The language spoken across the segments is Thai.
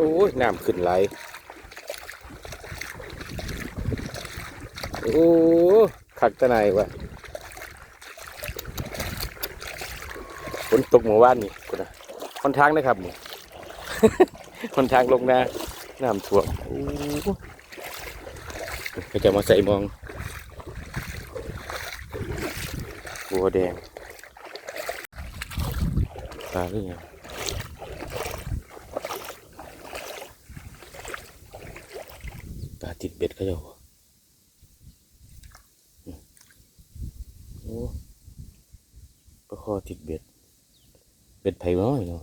โอ้ยน้ำขึ้นไหลโอ้ขักตะไนวะฝนตกเมื่อวานนี่คุณนะคนทางนะครับนี่คนทางลงนาน้ำท่วมโอ้ก็จะมาใส่มองบัวแดงปลาหรือยัง ปลาติดเบ็ดเขาเจ้าโอ้ปลาคอติดเบ็ด เบ็ดไผ่น้อยเนาะ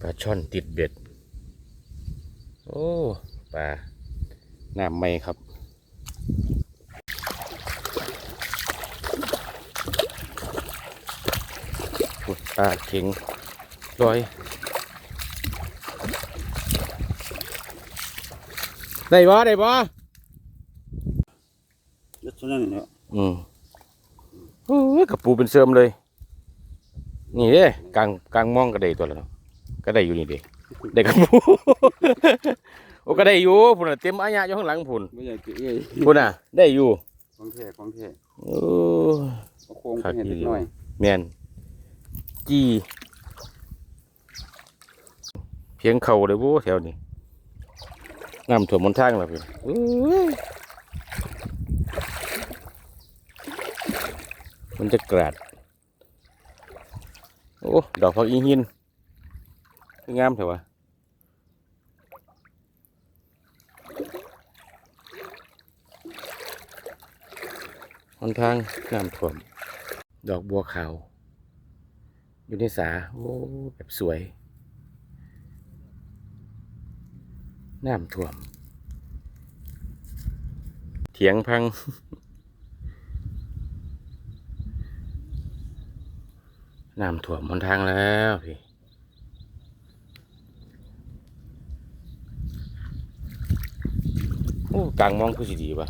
ปลาช่อนติดเบ็ด โอ้ ปลาหน้ำไม่ครับ โอ้ย ปลาเข็งลอยได้บ่ได้บ่ยัดเท่านั้นแหละอืมโอ้ยกับปูเป็นเสริมเลย นี่เด้กลางกลางมองก็ได้ตัวแล้วเนาะก็ได้อยู่นี่เด้ได้กับปูโอ้ก็ได้อยู่พุ่นน่ะเต็มอายะอยู่ข้างหลังพุ่นไม่ใหญ่เอ้ยพุ่นน่ะ ได้อยู่ของแท้ของแท้โอ้เอาโค้งไปเห็นเล็กน้อยแม่น จีเพียงเข่าเลยบ่แถวนี้น้ำท่วมนทางแล้วพี่มันจะกราด โอ้ ดอกผักอีหินงามเถอะวะหนทางน้ำท่วม ดอกบัวขาว อยู่ในสา โอ้ แบบสวย น้ำท่วม เถียงพัง น้ำท่วมหนทางแล้วพี่โอ้กลางมองคือสิดีป่ะ